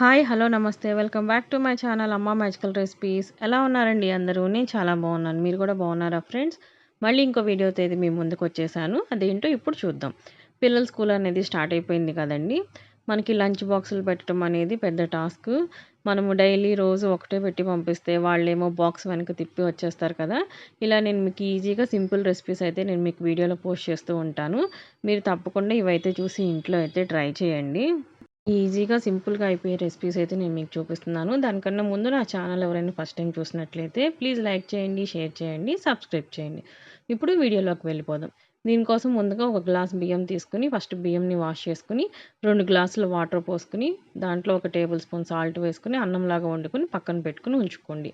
Hi hello నమస్తే. Welcome back to my channel Amma magical recipes. ఎలా ఉన్నారండి అందరూ? నేను చాలా బాగున్నాను. మీరు కూడా బాగున్నారా ఫ్రెండ్స్? మళ్ళీ ఇంకో వీడియో తేదీ మీ ముందుకు వచ్చేసాను. అదేంటో ఇప్పుడు చూద్దాం. పిల్లల స్కూల్ అనేది స్టార్ట్ అయిపోయింది కదండి. మనకి లంచ్ బాక్సులు పెట్టడం అనేది పెద్ద టాస్క్. మనము డైలీ రోజు ఒకటే పెట్టి పంపిస్తే వాళ్ళేమో బాక్స్ వెనక తిప్పి వచ్చేస్తారు కదా. ఇలా నేను మీకు ఈజీగా సింపుల్ రెసిపీస్ అయితే నేను మీకు వీడియోలో పోస్ట్ చేస్తూ ఉంటాను. మీరు తప్పకుండా ఇవైతే చూసి ఇంట్లో అయితే ట్రై చేయండి. ఈజీగా సింపుల్గా అయిపోయే రెసిపీస్ అయితే నేను మీకు చూపిస్తున్నాను. దానికన్నా ముందు నా ఛానల్ ఎవరైనా ఫస్ట్ టైం చూసినట్లయితే ప్లీజ్ లైక్ చేయండి షేర్ చేయండి సబ్స్క్రైబ్ చేయండి. ఇప్పుడు వీడియోలోకి వెళ్ళిపోదాం. దీనికోసం ముందుగా ఒక గ్లాస్ బియ్యం తీసుకుని ఫస్ట్ బియ్యంని వాష్ చేసుకుని రెండు గ్లాసులు వాటర్ పోసుకుని దాంట్లో ఒక టేబుల్ స్పూన్ సాల్ట్ వేసుకుని అన్నంలాగా వండుకొని పక్కన పెట్టుకుని ఉంచుకోండి.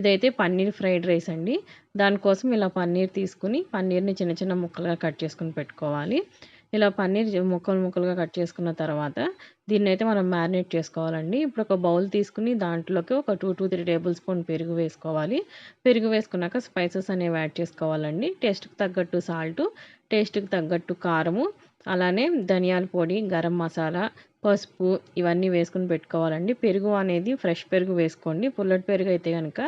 ఇదైతే పన్నీర్ ఫ్రైడ్ రైస్ అండి. దానికోసం ఇలా పన్నీర్ తీసుకుని పన్నీర్ని చిన్న చిన్న ముక్కలుగా కట్ చేసుకుని పెట్టుకోవాలి. ఇలా పన్నీర్ ముక్కలు ముక్కలుగా కట్ చేసుకున్న తర్వాత దీన్ని అయితే మనం మ్యారినేట్ చేసుకోవాలండి. ఇప్పుడు ఒక బౌల్ తీసుకుని దాంట్లోకి ఒక two two three tablespoon పెరుగు వేసుకోవాలి. పెరుగు వేసుకున్నాక స్పైసెస్ అనేవి యాడ్ చేసుకోవాలండి. టేస్ట్కి తగ్గట్టు సాల్టు టేస్ట్కి తగ్గట్టు కారము అలానే ధనియాల పొడి గరం మసాలా పసుపు ఇవన్నీ వేసుకుని పెట్టుకోవాలండి. పెరుగు అనేది ఫ్రెష్ పెరుగు వేసుకోండి. పుల్లటి పెరుగు అయితే కనుక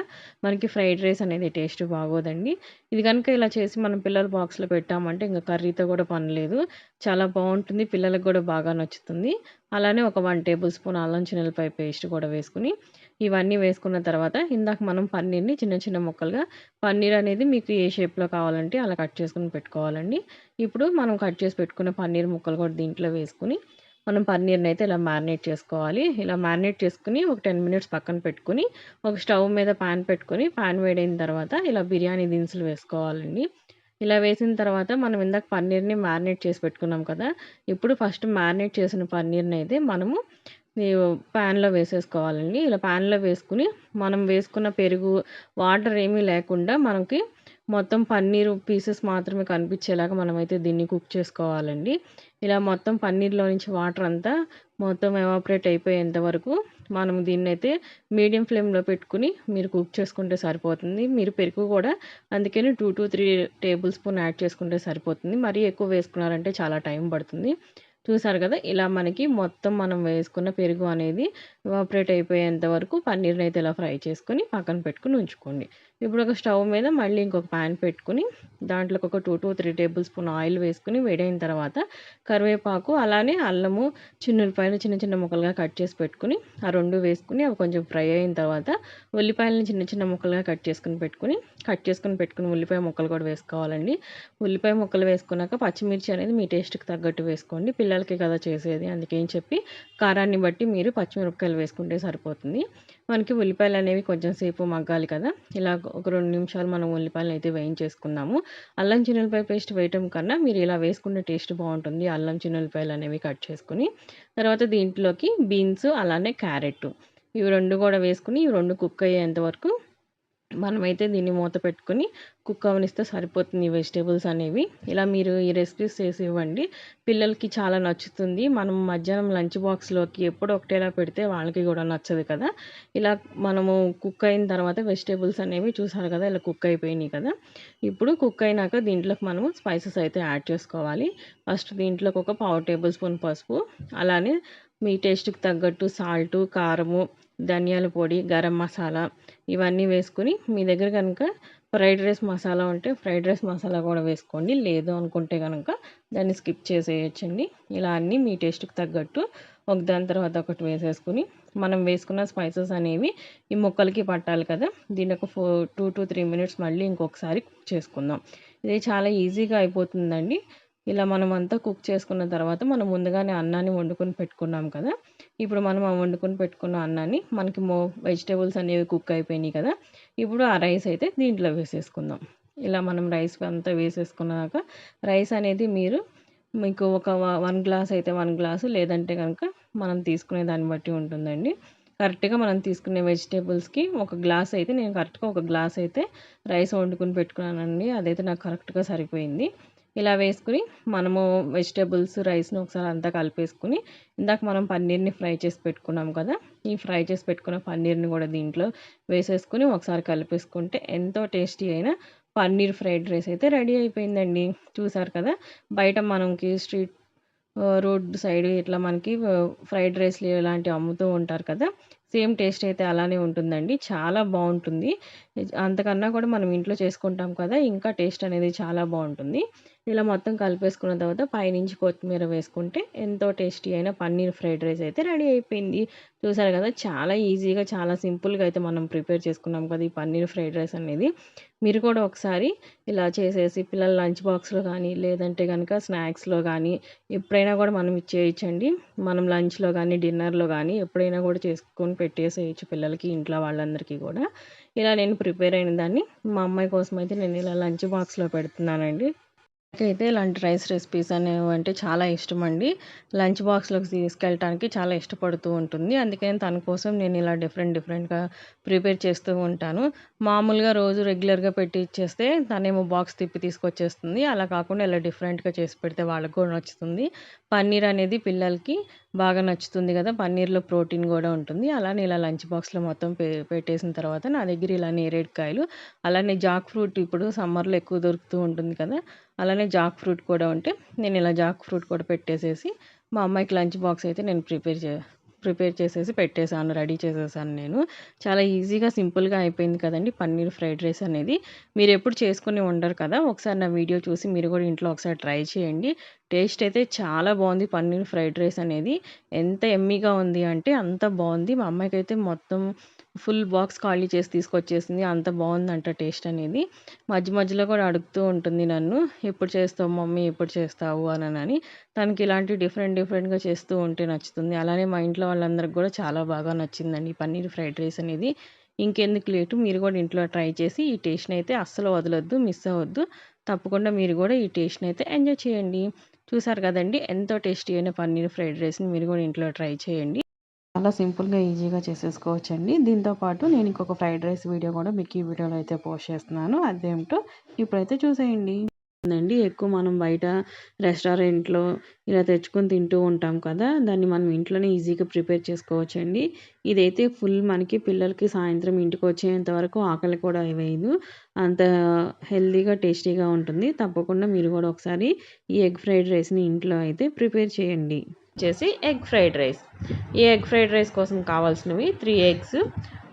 మనకి ఫ్రైడ్ రైస్ అనేది టేస్ట్ బాగోదండి. ఇది కనుక ఇలా చేసి మనం పిల్లల బాక్స్లో పెట్టామంటే ఇంకా కర్రీతో కూడా పనిలేదు చాలా బాగుంటుంది. పిల్లలకు కూడా బాగా నచ్చుతుంది. అలానే ఒక వన్ టేబుల్ స్పూన్ అల్లం చిన్నలపై పేస్ట్ కూడా వేసుకుని ఇవన్నీ వేసుకున్న తర్వాత ఇందాక మనం పన్నీర్ని చిన్న చిన్న ముక్కలుగా పన్నీర్ అనేది మీకు ఏ షేప్లో కావాలంటే అలా కట్ చేసుకుని పెట్టుకోవాలండి. ఇప్పుడు మనం కట్ చేసి పెట్టుకున్న పన్నీర్ ముక్కలు కూడా దీంట్లో వేసుకుని మనం పన్నీర్ని అయితే ఇలా మ్యారినేట్ చేసుకోవాలి. ఇలా మ్యారినేట్ చేసుకుని ఒక టెన్ మినిట్స్ పక్కన పెట్టుకుని ఒక స్టవ్ మీద ప్యాన్ పెట్టుకొని ప్యాన్ వేడైన తర్వాత ఇలా బిర్యానీ దినుసులు వేసుకోవాలండి. ఇలా వేసిన తర్వాత మనం ఇందాక పన్నీర్ని మ్యారినేట్ చేసి పెట్టుకున్నాం కదా ఇప్పుడు ఫస్ట్ మ్యారినేట్ చేసిన పన్నీర్ని అయితే మనము ప్యాన్లో వేసేసుకోవాలండి. ఇలా ప్యాన్లో వేసుకుని మనం వేసుకున్న పెరుగు వాటర్ ఏమీ లేకుండా మనకి మొత్తం పన్నీరు పీసెస్ మాత్రమే కనిపించేలాగా మనమైతే దీన్ని కుక్ చేసుకోవాలండి. ఇలా మొత్తం పన్నీర్లో నుంచి వాటర్ అంతా మొత్తం ఎవాపరేట్ అయిపోయేంత వరకు మనం దీన్ని అయితే మీడియం ఫ్లేమ్లో పెట్టుకుని మీరు కుక్ చేసుకుంటే సరిపోతుంది. మీరు పెరుగు కూడా అందుకని two to three tablespoon add చేసుకుంటే సరిపోతుంది. మరీ ఎక్కువ వేసుకున్నారంటే చాలా టైం పడుతుంది. చూసారు కదా ఇలా మనకి మొత్తం మనం వేసుకున్న పెరుగు అనేది ఆపరేట్ అయిపోయేంత వరకు పన్నీర్ని అయితే ఇలా ఫ్రై చేసుకొని పక్కన పెట్టుకుని ఉంచుకోండి. ఇప్పుడు ఒక స్టవ్ మీద మళ్ళీ ఇంకొక ప్యాన్ పెట్టుకుని దాంట్లోకి ఒక two two three tablespoon oil వేసుకుని వేడైన తర్వాత కరివేపాకు అలానే అల్లము చిన్నులపాయలు చిన్న చిన్న ముక్కలుగా కట్ చేసి పెట్టుకుని ఆ రెండు వేసుకుని అవి కొంచెం ఫ్రై అయిన తర్వాత ఉల్లిపాయలని చిన్న చిన్న ముక్కలుగా కట్ చేసుకుని పెట్టుకుని కట్ చేసుకుని పెట్టుకుని ఉల్లిపాయ ముక్కలు కూడా వేసుకోవాలండి. ఉల్లిపాయ ముక్కలు వేసుకున్నాక పచ్చిమిర్చి అనేది మీ టేస్ట్కి తగ్గట్టు వేసుకోండి. పిల్లలకి కదా చేసేది అందుకేం చెప్పి కారాన్ని బట్టి మీరు పచ్చిమిరపకాయలు వేసుకుంటే సరిపోతుంది. మనకి ఉల్లిపాయలు అనేవి కొంచెం సేపు మగ్గాలి కదా. ఇలా ఒక రెండు నిమిషాలు మనం ఉల్లిపాయలు అయితే వేయించేసుకున్నాము. అల్లం చిన్నపాయ పేస్ట్ వేయటం కన్నా మీరు ఇలా వేసుకునే టేస్ట్ బాగుంటుంది. అల్లం చిన్నపాయలు అనేవి కట్ చేసుకుని తర్వాత దీంట్లోకి బీన్స్ అలానే క్యారెట్ ఇవి రెండు కూడా వేసుకుని ఇవి రెండు కుక్ అయ్యేంత వరకు మనమైతే దీన్ని మూత పెట్టుకొని కుక్ అవనిస్తే సరిపోతుంది వెజిటేబుల్స్ అనేవి. ఇలా మీరు ఈ రెసిపీస్ చేసి ఇవ్వండి పిల్లలకి చాలా నచ్చుతుంది. మనం మధ్యాహ్నం లంచ్ బాక్స్లోకి ఎప్పుడు ఒకటేలా పెడితే వాళ్ళకి కూడా నచ్చదు కదా. ఇలా మనము కుక్ అయిన తర్వాత వెజిటేబుల్స్ అనేవి చూసారు కదా ఇలా కుక్ అయిపోయినాయి కదా. ఇప్పుడు కుక్ అయినాక దీంట్లోకి మనము స్పైసెస్ అయితే యాడ్ చేసుకోవాలి. ఫస్ట్ దీంట్లోకి ఒక పావు టేబుల్ స్పూన్ పసుపు అలానే మీ టేస్ట్కి తగ్గట్టు సాల్టు కారము ధనియాల పొడి గరం మసాలా ఇవన్నీ వేసుకుని మీ దగ్గర కనుక ఫ్రైడ్ రైస్ మసాలా ఉంటే ఫ్రైడ్ రైస్ మసాలా కూడా వేసుకోండి. లేదు అనుకుంటే కనుక దాన్ని స్కిప్ చేసేయచ్చండి. ఇలా అన్నీ మీ టేస్ట్కి తగ్గట్టు ఒక దాని తర్వాత ఒకటి వేసేసుకుని మనం వేసుకున్న స్పైసెస్ అనేవి ఈ ముక్కలకి పట్టాలి కదా. దీని ఒక four two to three minutes మళ్ళీ ఇంకొకసారి కుక్ చేసుకుందాం. ఇది చాలా ఈజీగా అయిపోతుందండి. ఇలా మనం అంతా కుక్ చేసుకున్న తర్వాత మనం ముందుగానే అన్నాన్ని వండుకొని పెట్టుకున్నాం కదా. ఇప్పుడు మనం వండుకొని పెట్టుకున్న అన్నాన్ని మనకి మో వెజిటేబుల్స్ అనేవి కుక్ అయిపోయినాయి కదా. ఇప్పుడు ఆ రైస్ అయితే దీంట్లో వేసేసుకుందాం. ఇలా మనం రైస్ అంతా వేసేసుకున్నాక రైస్ అనేది మీరు మీకు ఒక వన్ గ్లాస్ అయితే వన్ గ్లాసు లేదంటే కనుక మనం తీసుకునే దాన్ని బట్టి ఉంటుందండి. కరెక్ట్గా మనం తీసుకునే వెజిటేబుల్స్కి ఒక గ్లాస్ అయితే నేను కరెక్ట్గా ఒక గ్లాస్ అయితే రైస్ వండుకొని పెట్టుకున్నానండి. అదైతే నాకు కరెక్ట్గా సరిపోయింది. ఇలా వేసుకుని మనము వెజిటేబుల్స్ రైస్ను ఒకసారి అంతా కలిపేసుకుని ఇందాక మనం పన్నీర్ని ఫ్రై చేసి పెట్టుకున్నాం కదా ఈ ఫ్రై చేసి పెట్టుకున్న పన్నీర్ని కూడా దీంట్లో వేసేసుకుని ఒకసారి కలిపేసుకుంటే ఎంతో టేస్టీ అయిన పన్నీర్ ఫ్రైడ్ రైస్ అయితే రెడీ అయిపోయిందండి చూసారు కదా బయట మనకి స్ట్రీట్ రోడ్ సైడ్ ఇట్లా మనకి ఫ్రైడ్ రైస్‌లు ఇలాంటివి అమ్ముతూ ఉంటారు కదా! సేమ్ టేస్ట్ అయితే అలానే ఉంటుందండి. చాలా బాగుంటుంది అంతకన్నా కూడా మనం ఇంట్లో చేసుకుంటాం కదా! ఇంకా టేస్ట్ అనేది చాలా బాగుంటుంది ఇలా మొత్తం కలిపేసుకున్న తర్వాత పైనుంచి కొత్తిమీర వేసుకుంటే ఎంతో టేస్టీ అయిన పన్నీర్ ఫ్రైడ్ రైస్ అయితే రెడీ అయిపోయింది. చూసారు కదా! చాలా ఈజీగా చాలా సింపుల్‌గా అయితే మనం ప్రిపేర్ చేసుకున్నాం కదా! ఈ పన్నీర్ ఫ్రైడ్ రైస్ అనేది. మీరు కూడా ఒకసారి ఇలా చేసేసి పిల్లల లంచ్ బాక్స్‌లో కానీ, లేదంటే కనుక స్నాక్స్‌లో కానీ ఎప్పుడైనా కూడా మనం ఇచ్చేయచ్చండి మనం లంచ్‌లో కానీ డిన్నర్‌లో కానీ ఎప్పుడైనా కూడా చేసుకొని పెట్టేసేయొచ్చు పిల్లలకి, ఇంట్లో వాళ్ళందరికీ కూడా. ఇలా నేను ప్రిపేర్ అయిన దాన్ని మా అమ్మాయి కోసం అయితే నేను ఇలా లంచ్ బాక్స్‌లో పెడుతున్నానండి. నాకైతే ఇలాంటి రైస్ రెసిపీస్ అనేవంటే చాలా ఇష్టం అండి లంచ్ బాక్స్‌లోకి తీసుకెళ్ళటానికి చాలా ఇష్టపడుతూ ఉంటుంది. అందుకని తన కోసం నేను ఇలా డిఫరెంట్ డిఫరెంట్‌గా ప్రిపేర్ చేస్తూ ఉంటాను. మామూలుగా రోజు రెగ్యులర్‌గా పెట్టి ఇచ్చేస్తే తనేమో బాక్స్ తిప్పి తీసుకొచ్చేస్తుంది. అలా కాకుండా ఇలా డిఫరెంట్‌గా చేసి పెడితే వాళ్ళకి కూడా నచ్చుతుంది. పన్నీర్ అనేది పిల్లలకి బాగా నచ్చుతుంది కదా! పన్నీర్‌లో ప్రోటీన్ కూడా ఉంటుంది. అలానే ఇలా లంచ్ బాక్స్‌లో మొత్తం పె పెట్టేసిన తర్వాత నా దగ్గర ఇలా నేరేడుకాయలు, అలానే జాక్ ఫ్రూట్ ఇప్పుడు సమ్మర్‌లో ఎక్కువ దొరుకుతూ ఉంటుంది కదా! అలానే జాక్ ఫ్రూట్ కూడా ఉంటే నేను ఇలా జాక్ ఫ్రూట్ కూడా పెట్టేసేసి మా అమ్మాయికి లంచ్ బాక్స్ అయితే నేను ప్రిపేర్ చే ప్రిపేర్ చేసేసి పెట్టేసాను. రెడీ చేసేసాను నేను. చాలా ఈజీగా సింపుల్‌గా అయిపోయింది కదండి పన్నీర్ ఫ్రైడ్ రైస్ అనేది. మీరు ఎప్పుడు చేసుకుని ఉండరు కదా! ఒకసారి నా వీడియో చూసి మీరు కూడా ఇంట్లో ఒకసారి ట్రై చేయండి. టేస్ట్ అయితే చాలా బాగుంది పన్నీర్ ఫ్రైడ్ రైస్ అనేది. ఎంత ఎమ్మీగా ఉంది అంటే అంత బాగుంది మా అమ్మాయికి అయితే మొత్తం ఫుల్ బాక్స్ ఖాళీ చేసి తీసుకొచ్చేసింది. అంత బాగుందంట టేస్ట్ అనేది. మధ్య మధ్యలో కూడా అడుగుతూ ఉంటుంది నన్ను. ఎప్పుడు చేస్తావు మమ్మీ? ఎప్పుడు చేస్తావు? అని అని తనకి ఇలాంటి డిఫరెంట్ డిఫరెంట్‌గా చేస్తూ ఉంటే నచ్చుతుంది. అలానే మా ఇంట్లో వాళ్ళందరికి కూడా చాలా బాగా నచ్చిందండి ఈ పన్నీర్ ఫ్రైడ్ రైస్ అనేది. ఇంకెందుకు లేటు మీరు కూడా ఇంట్లో ట్రై చేసి ఈ టేస్ట్‌ని అయితే అస్సలు వదలొద్దు. మిస్ అవ్వద్దు. తప్పకుండా మీరు కూడా ఈ టేస్ట్‌ని అయితే ఎంజాయ్ చేయండి. చూసారు కదండి ఎంతో టేస్టీ అయిన పన్నీర్ ఫ్రైడ్ రైస్‌ని మీరు కూడా ఇంట్లో ట్రై చేయండి. చాలా సింపుల్‌గా, ఈజీగా చేసేసుకోవచ్చండి. దీంతో పాటు నేను ఇంకొక ఫ్రైడ్ రైస్ వీడియో కూడా మీకు ఈ వీడియోలో అయితే పోస్ట్ చేస్తున్నాను. అదేమిటో ఇప్పుడైతే చూసేయండి. అండి ఎక్కువ మనం బయట రెస్టారెంట్‌లో ఇలా తెచ్చుకొని తింటూ ఉంటాం కదా! దాన్ని మనం ఇంట్లోనే ఈజీగా ప్రిపేర్ చేసుకోవచ్చండి. ఇదైతే ఫుల్ మనకి పిల్లలకి సాయంత్రం ఇంటికొచ్చేంత వరకు ఆకలి కూడా వేయదు. అంత హెల్తీగా, టేస్టీగా ఉంటుంది. తప్పకుండా మీరు కూడా ఒకసారి ఈ ఎగ్ ఫ్రైడ్ రైస్‌ని ఇంట్లో అయితే ప్రిపేర్ చేయండి. వచ్చేసి ఎగ్ ఫ్రైడ్ రైస్. ఈ ఎగ్ ఫ్రైడ్ రైస్ కోసం కావాల్సినవి three eggs,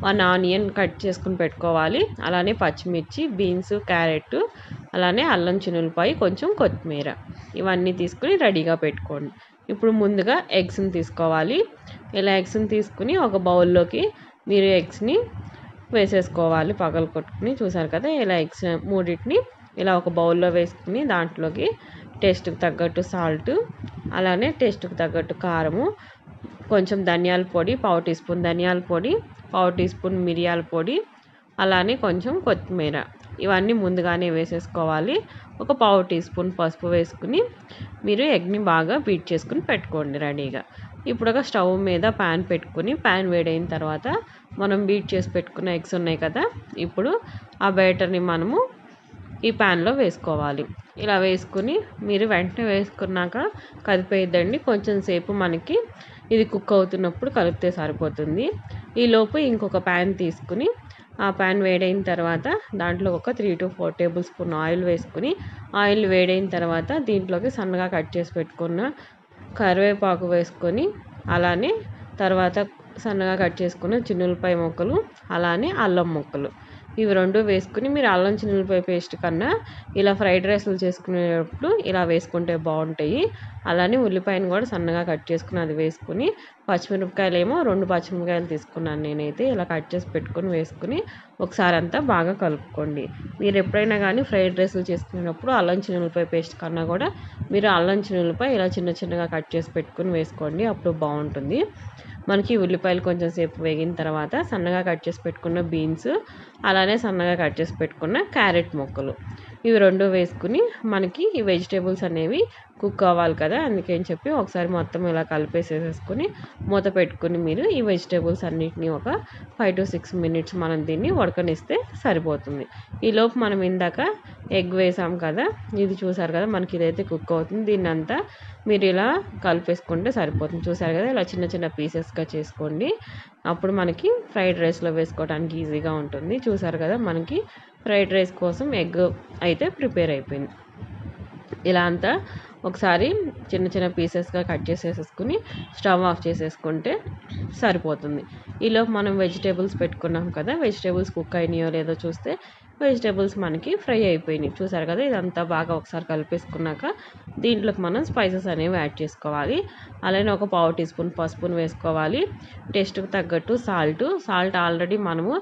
one onion cut చేసుకుని పెట్టుకోవాలి. అలానే పచ్చిమిర్చి, బీన్స్, క్యారెట్, అలానే అల్లం చినులపాయి కొంచెం కొత్తిమీర ఇవన్నీ తీసుకొని రెడీగా పెట్టుకోండి. ఇప్పుడు ముందుగా ఎగ్స్‌ని తీసుకోవాలి. ఇలా ఎగ్స్‌ని తీసుకొని ఒక బౌల్‌లోకి మీరు ఎగ్స్‌ని వేసేసుకోవాలి కొట్టుకుని చూసారు కదా! ఇలా ఎగ్స్ మూడింటిని ఇలా ఒక బౌల్‌లో వేసుకుని దాంట్లోకి టేస్ట్‌కి తగ్గట్టు సాల్టు, అలానే టేస్ట్‌కి తగ్గట్టు కారము, కొంచెం ధనియాల పొడి, పావు టీ స్పూన్ ధనియాల పొడి, పావు టీ స్పూన్ మిరియాల పొడి, అలానే కొంచెం కొత్తిమీర ఇవన్నీ ముందుగానే వేసేసుకోవాలి. ఒక పావు టీ స్పూన్ పసుపు వేసుకుని మీరు ఎగ్‌ని బాగా బీట్ చేసుకుని పెట్టుకోండి రెడీగా. ఇప్పుడు ఒక స్టవ్ మీద ప్యాన్ పెట్టుకుని పాన్ వేడైన తర్వాత మనం బీట్ చేసి పెట్టుకున్న ఎగ్స్ ఉన్నాయి కదా! ఇప్పుడు ఆ బ్యాటర్‌ని మనము ఈ పాన్‌లో వేసుకోవాలి. ఇలా వేసుకుని మీరు వెంటనే వేసుకున్నాక కదిపేయద్దండి. కొంచెం సేపు మనకి ఇది కుక్ అవుతున్నప్పుడు కలిపితే సరిపోతుంది. ఈలోపు ఇంకొక ప్యాన్ తీసుకొని ఆ పాన్ వేడైన తర్వాత దాంట్లో ఒక 3-4 టేబుల్ స్పూన్ ఆయిల్ వేసుకుని ఆయిల్ వేడైన తర్వాత దీంట్లోకి సన్నగా కట్ చేసి పెట్టుకున్న కరివేపాకు వేసుకొని అలానే తర్వాత సన్నగా కట్ చేసుకున్న చిన్నులపాయ ముక్కలు, అలానే అల్లం ముక్కలు. ఇవి రెండు వేసుకుని మీరు అల్లం చిల్లిపాయ పేస్ట్ కన్నా ఇలా ఫ్రైడ్ రైస్‌లు చేసుకునేటప్పుడు ఇలా వేసుకుంటే బాగుంటాయి అలానే ఉల్లిపాయను కూడా సన్నగా కట్ చేసుకుని అది వేసుకొని పచ్చిమిరపకాయలేమో రెండు పచ్చిమిరపకాయలు తీసుకున్నాను నేనైతే. ఇలా కట్ చేసి పెట్టుకొని వేసుకుని ఒకసారి అంతా బాగా కలుపుకోండి. మీరు ఎప్పుడైనా కానీ ఫ్రైడ్ రైస్‌లు చేసుకునేటప్పుడు అల్లం చిన్నుల్లిపాయ పేస్ట్ కన్నా కూడా మీరు అల్లం చిల్లిపాయ ఇలా చిన్న చిన్నగా కట్ చేసి పెట్టుకొని వేసుకోండి. అప్పుడు బాగుంటుంది మనకి ఉల్లిపాయలు కొంచెం సేపు వేగిన తర్వాత సన్నగా కట్ చేసి పెట్టుకున్న బీన్స్, అలానే సన్నగా కట్ చేసి పెట్టుకున్న క్యారెట్ ముక్కలు. ఇవి రెండు వేసుకుని మనకి ఈ వెజిటేబుల్స్ అనేవి కుక్ అవ్వాలి కదా! అందుకని చెప్పి ఒకసారి మొత్తం ఇలా కలిపేసేసేసుకొని మూత పెట్టుకుని మీరు ఈ వెజిటేబుల్స్ అన్నిటిని ఒక 5-6 మినిట్స్ మనం దీన్ని ఉడకనిస్తే సరిపోతుంది. ఈలోపు మనం ఇందాక ఎగ్ వేసాం కదా! ఇది చూసారు కదా! మనకి ఇదైతే కుక్ అవుతుంది. దీన్నంతా మీరు ఇలా కలిపేసుకుంటే సరిపోతుంది. చూసారు కదా! ఇలా చిన్న చిన్న పీసెస్‌గా చేసుకోండి. అప్పుడు మనకి ఫ్రైడ్ రైస్‌లో వేసుకోవడానికి ఈజీగా ఉంటుంది. చూసారు కదా! మనకి ఫ్రైడ్ రైస్ కోసం ఎగ్ అయితే ప్రిపేర్ అయిపోయింది. ఇలా అంతా ఒకసారి చిన్న చిన్న పీసెస్గా కట్ చేసేసుకుని స్టవ్ ఆఫ్ చేసేసుకుంటే సరిపోతుంది ఈలోపు మనం వెజిటేబుల్స్ పెట్టుకున్నాం కదా వెజిటేబుల్స్ కుక్ అయినాయో లేదో చూస్తే వెజిటేబుల్స్ మనకి ఫ్రై అయిపోయినాయి. చూసారు కదా ఇదంతా బాగా ఒకసారి కలిపేసుకున్నాక దీంట్లోకి మనం స్పైసెస్ అనేవి యాడ్ చేసుకోవాలి. అలానే ఒక పావు టీ స్పూన్ పసుపును వేసుకోవాలి. టేస్ట్కి తగ్గట్టు సాల్ట్. సాల్ట్ ఆల్రెడీ మనము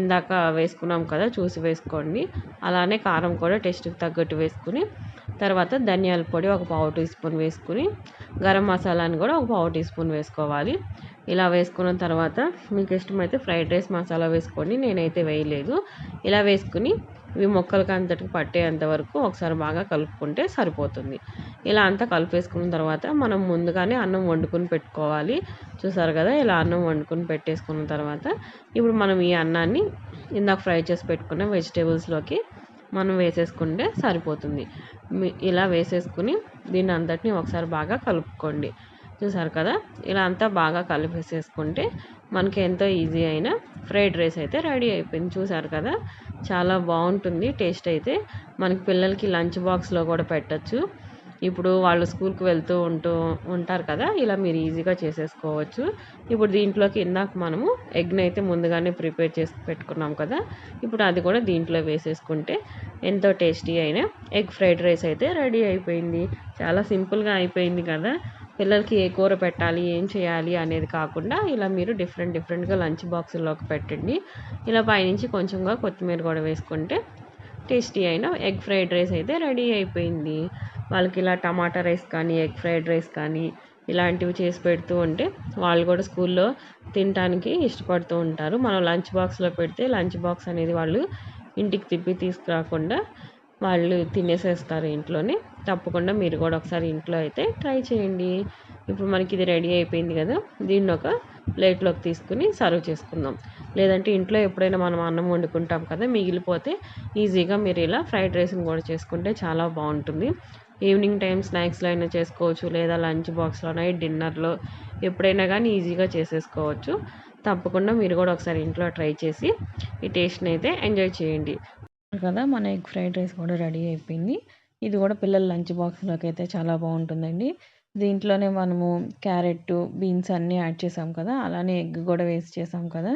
ఇందాక వేసుకున్నాం కదా చూసి వేసుకోండి. అలానే కారం కూడా టేస్ట్కి తగ్గట్టు వేసుకుని తర్వాత ధనియాల పొడి ఒక పావు టీ స్పూన్ వేసుకుని గరం మసాలాని కూడా ఒక పావు టీ స్పూన్ వేసుకోవాలి. ఇలా వేసుకున్న తర్వాత మీకు ఇష్టమైతే ఫ్రైడ్ రైస్ మసాలా వేసుకోండి నేనైతే వేయలేదు. ఇలా వేసుకుని ఇవి మొక్కలకి అంతటికి పట్టేంత వరకు ఒకసారి బాగా కలుపుకుంటే సరిపోతుంది. ఇలా అంతా కలిపేసుకున్న తర్వాత మనం ముందుగానే అన్నం వండుకొని పెట్టుకోవాలి. చూసారు కదా ఇలా అన్నం వండుకొని పెట్టేసుకున్న తర్వాత ఇప్పుడు మనం ఈ అన్నాన్ని ఇందాక ఫ్రై చేసి పెట్టుకున్న వెజిటేబుల్స్లోకి మనం వేసేసుకుంటే సరిపోతుంది. ఇలా వేసేసుకుని దీన్ని అంతటిని ఒకసారి బాగా కలుపుకోండి. చూసారు కదా? ఇలా అంతా బాగా కలిపేసేసుకుంటే మనకి ఎంతో ఈజీ అయిన ఫ్రైడ్ రైస్ అయితే రెడీ అయిపోయింది. చూసారు కదా? చాలా బాగుంటుంది. టేస్ట్ అయితే మనకి పిల్లలకి లంచ్ బాక్స్లో కూడా పెట్టచ్చు. ఇప్పుడు వాళ్ళు స్కూల్కి వెళ్తూ ఉంటూ ఉంటారు కదా? ఇలా మీరు ఈజీగా చేసేసుకోవచ్చు. ఇప్పుడు దీంట్లోకి ఇందాక మనము ఎగ్ని అయితే ముందుగానే ప్రిపేర్ చేసి పెట్టుకున్నాం కదా? ఇప్పుడు అది కూడా దీంట్లో వేసేసుకుంటే ఎంతో టేస్టీ అయిన ఎగ్ ఫ్రైడ్ రైస్ అయితే రెడీ అయిపోయింది. చాలా సింపుల్గా అయిపోయింది కదా? పిల్లలకి ఏ కూర పెట్టాలి ఏం చేయాలి అనేది కాకుండా ఇలా మీరు డిఫరెంట్ డిఫరెంట్గా లంచ్ బాక్సుల్లోకి పెట్టండి. ఇలా పైనుంచి కొంచెంగా కొత్తిమీర కూడా వేసుకుంటే టేస్టీ అయిన ఎగ్ ఫ్రైడ్ రైస్ అయితే రెడీ అయిపోయింది. వాళ్ళకి ఇలా టమాటా రైస్ కానీ ఎగ్ ఫ్రైడ్ రైస్ కానీ ఇలాంటివి చేసి పెడుతూ ఉంటే వాళ్ళు కూడా స్కూల్లో తినడానికి ఇష్టపడుతూ ఉంటారు. మనం లంచ్ బాక్స్లో పెడితే లంచ్ బాక్స్ అనేది వాళ్ళు ఇంటికి తిప్పి తీసుకురాకుండా వాళ్ళు తినేసేస్తారు ఇంట్లోనే. తప్పకుండా మీరు కూడా ఒకసారి ఇంట్లో అయితే ట్రై చేయండి. ఇప్పుడు మనకి ఇది రెడీ అయిపోయింది కదా దీన్ని ఒక ప్లేట్లోకి తీసుకుని సర్వ్ చేసుకుందాం. లేదంటే ఇంట్లో ఎప్పుడైనా మనం అన్నం వండుకుంటాం కదా మిగిలిపోతే ఈజీగా మీరు ఇలా ఫ్రైడ్ రైస్ని కూడా చేసుకుంటే చాలా బాగుంటుంది. ఈవినింగ్ టైం స్నాక్స్లో అయినా చేసుకోవచ్చు లేదా లంచ్ బాక్స్లోనే డిన్నర్లో ఎప్పుడైనా కానీ ఈజీగా చేసేసుకోవచ్చు. తప్పకుండా మీరు కూడా ఒకసారి ఇంట్లో ట్రై చేసి ఈ టేస్ట్ని అయితే ఎంజాయ్ చేయండి. కదా మన ఎగ్ ఫ్రైడ్ రైస్ కూడా రెడీ అయిపోయింది. ఇది కూడా పిల్లల లంచ్ బాక్స్లోకి అయితే చాలా బాగుంటుందండి. దీంట్లోనే మనము క్యారెట్ బీన్స్ అన్నీ యాడ్ చేసాం కదా అలానే ఎగ్ కూడా వేస్ట్ చేసాం కదా.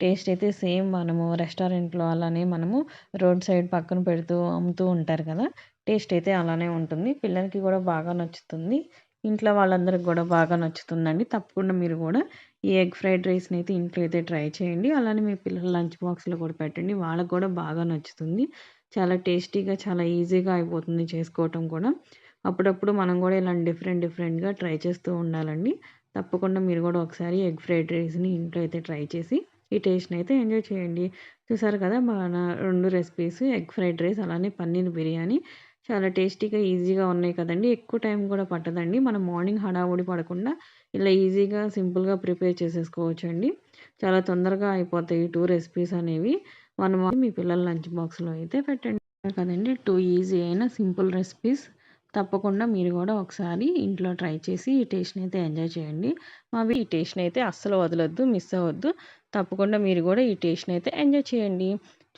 టేస్ట్ అయితే సేమ్ మనము రెస్టారెంట్లో అలానే మనము రోడ్ సైడ్ పక్కన పెడుతూ అమ్ముతూ ఉంటారు కదా టేస్ట్ అయితే అలానే ఉంటుంది. పిల్లలకి కూడా బాగా నచ్చుతుంది. ఇంట్లో వాళ్ళందరికి కూడా బాగా నచ్చుతుందండి. తప్పకుండా మీరు కూడా ఈ ఎగ్ ఫ్రైడ్ రైస్ని అయితే ఇంట్లో అయితే ట్రై చేయండి. అలానే మీ పిల్లల లంచ్ బాక్స్లో కూడా పెట్టండి. వాళ్ళకి కూడా బాగా నచ్చుతుంది. చాలా టేస్టీగా చాలా ఈజీగా అయిపోతుంది చేసుకోవటం కూడా. అప్పుడప్పుడు మనం కూడా ఇలా డిఫరెంట్ డిఫరెంట్గా ట్రై చేస్తూ ఉండాలండి. తప్పకుండా మీరు కూడా ఒకసారి ఎగ్ ఫ్రైడ్ రైస్ని ఇంట్లో అయితే ట్రై చేసి ఈ టేస్ట్ని అయితే ఎంజాయ్ చేయండి. చూసారు కదా మన రెండు రెసిపీస్ ఎగ్ ఫ్రైడ్ రైస్ అలానే పన్నీర్ బిర్యానీ చాలా టేస్టీగా ఈజీగా ఉన్నాయి కదండి. ఎక్కువ టైం కూడా పట్టదండి. మనం మార్నింగ్ హడావుడి పడకుండా ఇలా ఈజీగా సింపుల్గా ప్రిపేర్ చేసేసుకోవచ్చు అండి చాలా తొందరగా అయిపోతాయి టూ రెసిపీస్ అనేవి. మనం మీ పిల్లల లంచ్ బాక్స్లో అయితే పెట్టండి. కదండి టూ ఈజీ అయిన సింపుల్ రెసిపీస్. తప్పకుండా మీరు కూడా ఒకసారి ఇంట్లో ట్రై చేసి ఈ టేస్ట్ని అయితే ఎంజాయ్ చేయండి. మావి ఈ టేస్ట్ని అయితే అస్సలు వదలొద్దు మిస్ అవ్వద్దు. తప్పకుండా మీరు కూడా ఈ టేస్ట్ని అయితే ఎంజాయ్ చేయండి.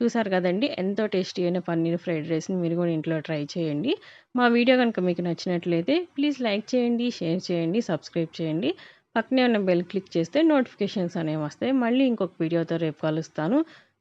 చూసారు కదండి ఎంతో టేస్టీ అయిన పన్నీర్ ఫ్రైడ్ రైస్ని మీరు కూడా ఇంట్లో ట్రై చేయండి. మా వీడియో కనుక మీకు నచ్చినట్లయితే ప్లీజ్ లైక్ చేయండి షేర్ చేయండి సబ్స్క్రైబ్ చేయండి. పక్కనే ఉన్న బెల్ క్లిక్ చేస్తే నోటిఫికేషన్స్ అనేవి వస్తాయి. మళ్ళీ ఇంకొక వీడియోతో రేపు కలుస్తాను.